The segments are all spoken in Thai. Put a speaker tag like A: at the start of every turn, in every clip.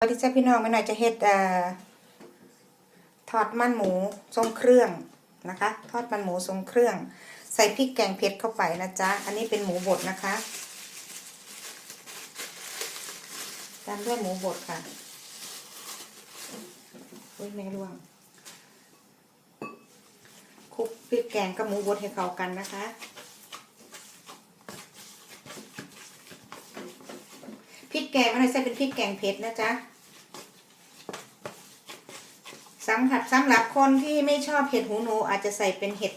A: สวัสดีจ้าพี่น้องไม่หน่อยจะเฮ็ดเอ่อทอดมันหมูทรงเครื่องนะคะ ทอดมันหมูทรงเครื่อง ใส่พริกแกงเผ็ดเข้าไปนะจ๊ะอันนี้เป็นหมูบดนะคะตามด้วยหมูบดค่ะอุ้ยแม่ร่วงคลุกพริกแกงกับหมูบดให้เข้ากันนะคะพริกแกงไม่ได้ใส่เป็นพริกแกงเผ็ดนะจ๊ะ สำหรับสำหรับคนที่ไม่ชอบเห็ดหูหนูอาจจะใส่เป็นเห็ด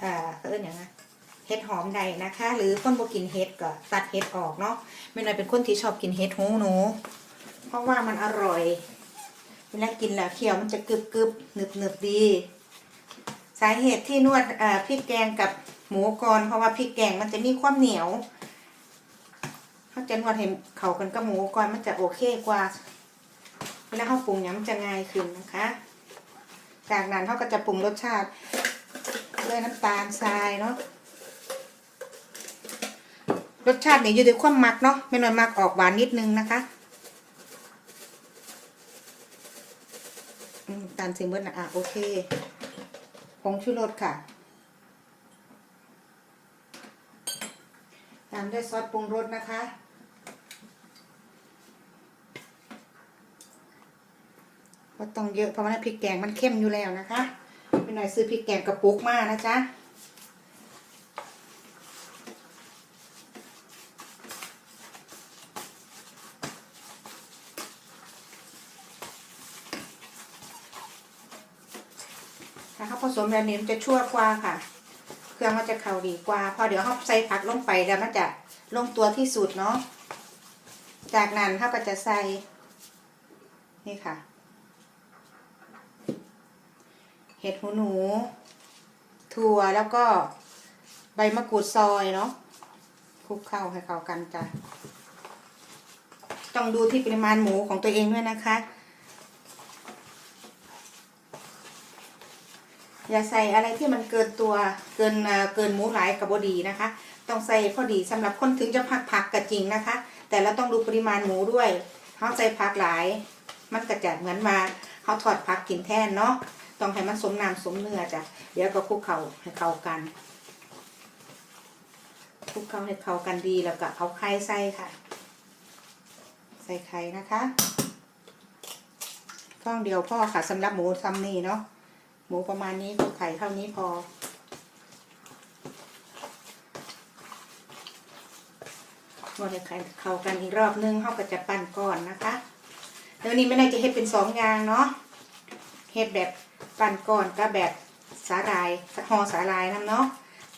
A: เอ่อเขาเอิ้นอย่างนะเห็ดหอมใดนะคะ หรือคนบ่กินเห็ดก็ตัดเห็ดออกเนาะไม่น่อยเป็นคนที่ชอบกินเห็ดหูหนู เพราะว่ามันอร่อยเวลากินแล้วเคี้ยวมันจะกรึบกรึบหนึบหนึบดี สาเหตุที่นวดเอ่อพริกแกงกับหมูก่อนเพราะว่าพริกแกงมันจะมีความเหนียวเขาจะนวดให้เขากันกับหมูก่อนมันจะโอเคกว่า เวลาเขาปรุงเนี่ยมันจะง่ายขึ้นนะคะ จากนั้นเขาก็จะปรุงรสชาติด้วยน้ำตาลทรายเนาะรสชาติเนี่ยอยู่ในความมักเนาะไม่น้อยมักออกหวานนิดนึงนะคะตาลสีเบิร์นะอะโอเคผงชูรสค่ะ ตามด้วยซอสปรุงรสนะคะ ก็ต้องเยอะเพราะว่าพริกแกงมันเข้มอยู่แล้วนะคะพี่หน่อยซื้อพริกแกงกระปุกมานะจ๊ะถ้าเขาผสมแบบนี้มันจะชั่วกว่าค่ะ เครื่องมันจะเข้าดีกว่า พอเดี๋ยวเขาใส่ผักลงไปแล้วมันจะลงตัวที่สุดเนาะจากนั้นเขาก็จะใส่นี่ค่ะ เห็ดหูหนู ถั่วแล้วก็ใบมะกรูดซอยเนาะคลุกเข้าให้เข้ากันจ้ะต้องดูที่ปริมาณหมูของตัวเองด้วยนะคะอย่าใส่อะไรที่มันเกินตัวเกินเกินหมูหลายกับบดีนะคะ ต้องใส่พอดีสำหรับคนถึงจะผักผักก็จริงนะคะ แต่เราต้องดูปริมาณหมูด้วยเขาใส่ผักหลาย มันก็จะเหมือนมาเขาถอดผักกินแทนเนาะ ต้องให้มันสมน้ำสมเนื้อจ้ะเดี๋ยวก็คลุกเข่าให้เข้ากันคลุกเข้าให้เข้ากันดีแล้วก็เอาไข่ใส่ค่ะ ใส่ไข่นะคะฟองเดียวพ่อค่ะสำหรับหมูทำนี่เนาะหมูประมาณนี้ก็ไข่เท่านี้พอนวดไข่เข้ากันอีกรอบนึงเขาก็จะปั้นก้อนนะคะเดี๋ยวนี้ไม่ได้จะเฮ็ดเป็นสองอย่างเนาะเฮ็ดแบบ ปั้นก้อนกับแบบสาลายห่อสาลายน้ำเนาะ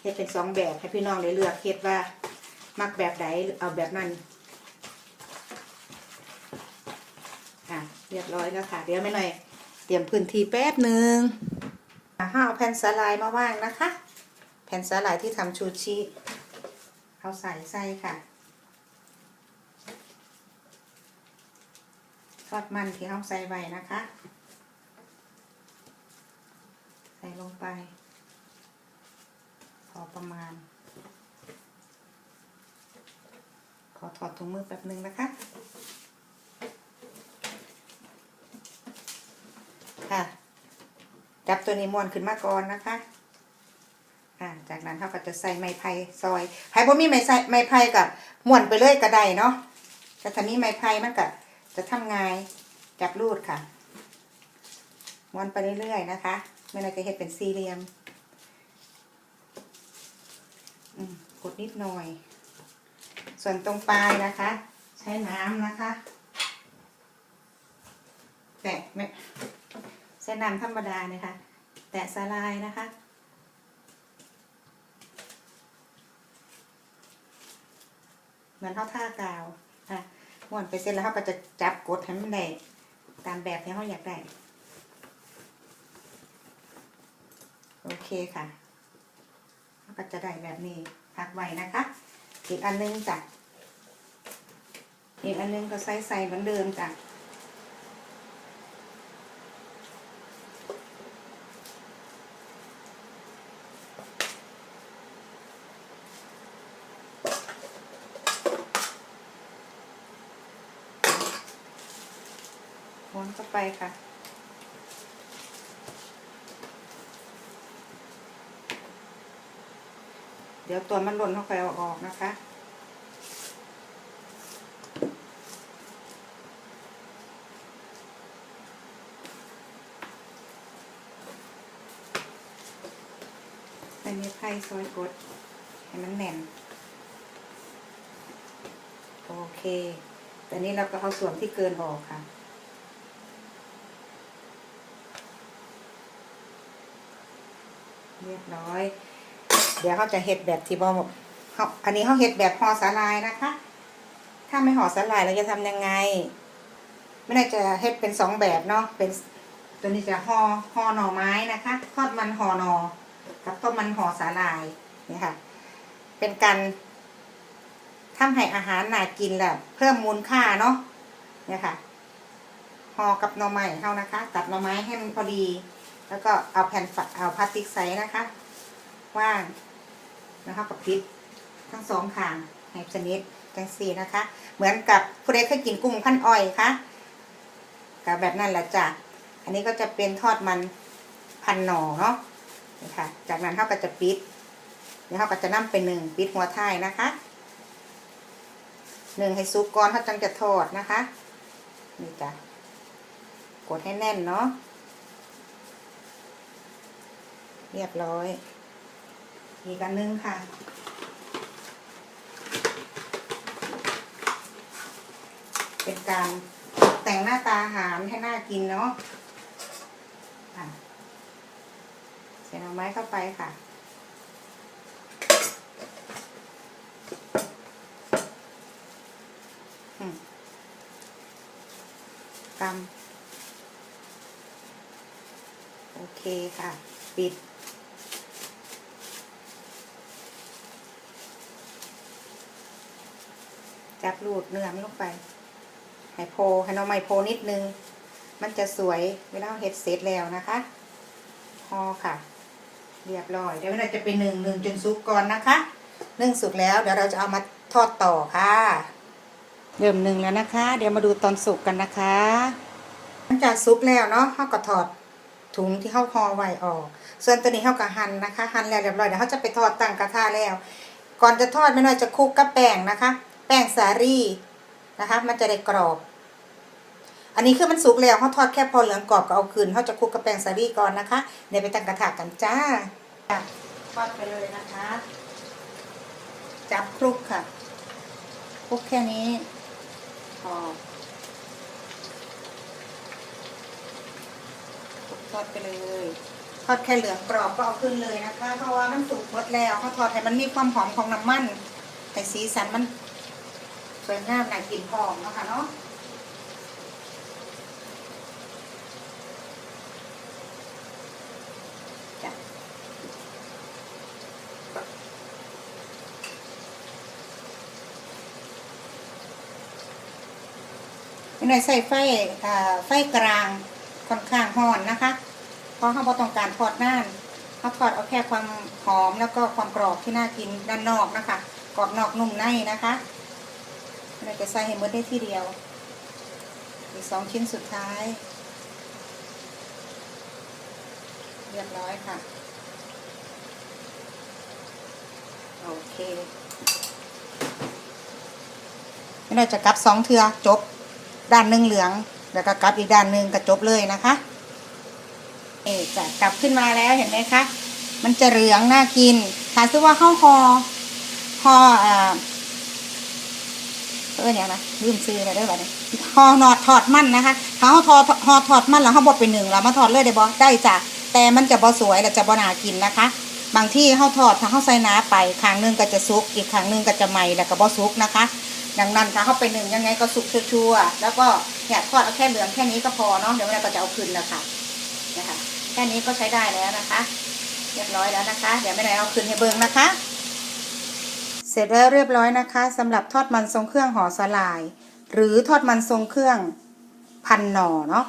A: เฮ็ดเป็นสองแบบให้พี่น้องได้เลือกเฮ็ดว่ามักแบบไหนเอาแบบนั้นอะเรียบร้อยแล้วค่ะ เดี๋ยวไม่หน่อย เตรียมพื้นที่แป๊บหนึ่งห้าเอาแผ่นสาลายมาว่างนะคะ แผ่นสาลายที่ทำชูชีเอาใส่ใส่ค่ะทอดมันที่เอาใส่ไว้นะคะ ใส่ล งไป พอประมาณ ขอถอดถุงมือแป๊บหนึ่งนะคะ ค่ะ จับตัวนี้ม้วนขึ้นมาก่อนนะคะอ่าจากนั้นเขาก็จะใส่ไม้ไผ่ซอยไผ่บ่มีไม้ใส่ไม้ไผ่กับม้วนไปเลยก็ได้เนาะแต่ถ้ามีไม้ไผ่มันก็จะทำง่ายจับรูดค่ะม้วนไปเรื่อยๆนะคะ ไม่น่าจะเห็ดเป็นสี่เหลี่ยมกดนิดหน่อย ส่วนตรงปลายนะคะ ใช้น้ำนะคะแตะไม่ใช้น้ำธรรมดาเนี่ยค่ะแตะสลายนะคะเหมือนเท่าท่ากาวค่ะม้วนไปเสร็จแล้วเขาก็จะจับกดให้มันได้ตามแบบที่เขาอยากได้ โอเคค่ะก็จะได้แบบนี้พักไว้นะคะ อีกอันนึงจ้ะอีกอันนึงก็ใส่ใส่เหมือนเดิมจ้ะม้วนเข้าไปค่ะ เดี๋ยวตัวมันหล่นเข้าไปเอาออกนะคะอันนี้ไพ่ซอยกด ให้มันแน่น โอเค แต่นี้เราก็เอาส่วนที่เกินออกค่ะเรียบร้อย เดี๋ยวเขาจะเห็ดแบบที่บอเขาอันนี้เขาเห็ดแบบห่อสาลายนะคะ ถ้าไม่ห่อสาลายเราจะทำยังไง ไม่ได้จะเห็ดเป็นสองแบบเนาะเป็นตัวนี้จะห่อห่อหน่อไม้นะคะทอดมันห่อหนอกับต้มมันห่อสาลายนี่ค่ะ เป็นการทำให้อาหารน่ากินแหละเพิ่มมูลค่าเนาะเนี่ยค่ะห่อกับหน่อไม้เท่านะคะ ตัดหน่อไม้ให้มันพอดี แล้วก็เอาแผ่นฝเอาพลาสติกใสนะคะ ว่าง นะคะกับพริกทั้งสองข้างให้ชนิดจังสีนะคะ เหมือนกับผู้ใดเคยกินกุ้งพันอ้อยคะกับแบบนั้นแหละจ้ะอันนี้ก็จะเป็นทอดมันพันหน่อเนาะนี่ค่ะ จากนั้นเขาก็จะปิดเดี๋ยวเขาก็จะนำไปหนึ่งปิดหัวท้ายนะคะหนึ่งให้ซุปก่อนเขาจังจะทอดนะคะนี่จ้ะกดให้แน่นเนาะเรียบร้อย อีกอันนึงค่ะ เป็นการแต่งหน้าตาอาหารให้น่ากินเนาะใส่หน่อไม้เข้าไปค่ะอืมกำโอเคค่ะ ปิด จับรูดเนื้อมันลงไปให้โพให้น้องไม้โพนิดนึง มันจะสวยเวลาเราเห็ดเสร็จแล้วนะคะพอค่ะ เรียบร้อยเดี๋ยวเราจะไปหนึ่งหนึ่งจนสุกก่อนนะคะนึ่งสุกแล้วเดี๋ยวเราจะเอามาทอดต่อค่ะเริ่มหนึ่งแล้วนะคะ เดี๋ยวมาดูตอนสุกกันนะคะหลังจากสุกแล้วเนาะเขาก็ถอดถุงที่เขาห่อไว้ออก ส่วนตัวนี้เขาก็หั่นนะคะหั่นแล้วเรียบร้อยเดี๋ยวเขาจะไปทอดตั้งกระทะแล้ว ก่อนจะทอดไม่น้อยจะคลุกกับแป้งนะคะ แป้งสาลี่นะคะ มันจะได้กรอบ อันนี้คือมันสุกแล้วเขาทอดแค่พอเหลืองกรอบก็เอาคืนเขาจะคลุกกับแป้งสาลี่ก่อนนะคะเดี๋ยวไปตั้งกระทะกันจ้าทอดไปเลยนะคะ จับคลุกค่ะคลุกแค่นี้พอคลุกทอดไปเลยทอดแค่เหลืองกรอบก็เอาขึ้นเลยนะคะ เพราะว่ามันสุกหมดแล้วเขาทอดให้มันมีความหอมของน้ำมันแต่สีสันมัน สวยงามน่ากินหอมเนาะคะเนาะจ้ะไม่ได้ใส่ไฟไฟกลางค่อนข้างห่อนนะคะ เพราะเขาต้องการทอดน่านเขาทอดเอาแค่ความหอมแล้วก็ความกรอบที่น่ากินด้านนอกนะคะ กรอบนอกนุ่มในนะคะ เราจะใส่ให้หมดได้ที่เดียว อีกสองชิ้นสุดท้าย เรียบร้อยค่ะ โอเคเราจะกลับสองเทือจบ ด้านหนึ่งเหลือง แล้วก็กลับอีกด้านหนึ่งก็จบเลยนะคะเอจะกลับขึ้นมาแล้วเห็นไหมคะ มันจะเหลืองน่ากินถ้ามซิว่าข้าวหอหออ่า เอออย่างนะลืมซื้อแล้วได้ป่เนี่ยหอหนอดถอดมันนะคะถ้าเขาทอหอถอดมันแล้วเขาบดเป็นหนึ่งแล้วมาถอดเลยได้บ่ได้จ้ะแต่มันจะบ่สวยและจะบ่น่ากินนะคะ บางที่เขาทอดถ้าเขาใส่น้ำไปครั้งนึงก็จะซุก อีกครั้งนึงก็จะใหม่แล้วก็บ่ซุกนะคะ ดังนั้นถ้าเขาไปหนึ่งยังไงก็สุกชัวร์ๆแล้วก็เนี่ยทอดเอาแค่เหลืองแค่นี้ก็พอเนาะเดี๋ยวเราก็จะเอาคืนนะคะนะคะแค่นี้ก็ใช้ได้แล้วนะคะ เรียบร้อยแล้วนะคะเดี๋ยวไม่ได้เอาคืนให้เบิ้งนะคะ เสร็จแล้วเรียบร้อยนะคะสำหรับทอดมันทรงเครื่องห่อสลาย หรือทอดมันทรงเครื่องพันหน่อเนาะ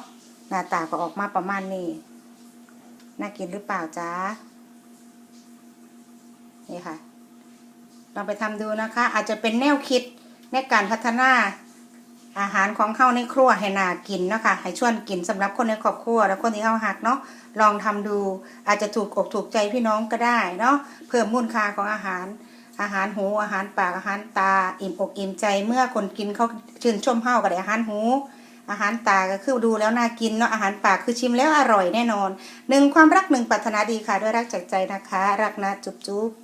A: หน้าตาก็ออกมาประมาณนี้น่ากินหรือเปล่าจ๊ะนี่ค่ะลองไปทำดูนะคะ อาจจะเป็นแนวคิดในการพัฒนาอาหารของเข้าในครัวให้น่ากินเนาะค่ะให้ชวนกินสำหรับคนในครอบครัว และคนที่เข้าหักเนาะลองทำดูอาจจะถูกอกถูกใจพี่น้องก็ได้เนาะเพิ่มมูลค่าของอาหาร อาหารหู อาหารปากอาหารตา อิ่มอกอิ่มใจเมื่อคนกินเขาชื่นชมเฮาก็ได้อาหารหู อาหารตาก็คือดูแล้วน่ากินเนาะอาหารปากคือชิมแล้วอร่อยแน่นอนหนึ่งความรักหนึ่งปรารถนาดีค่ะด้วยรักจากใจนะคะ รักนะจุ๊บจุ๊บ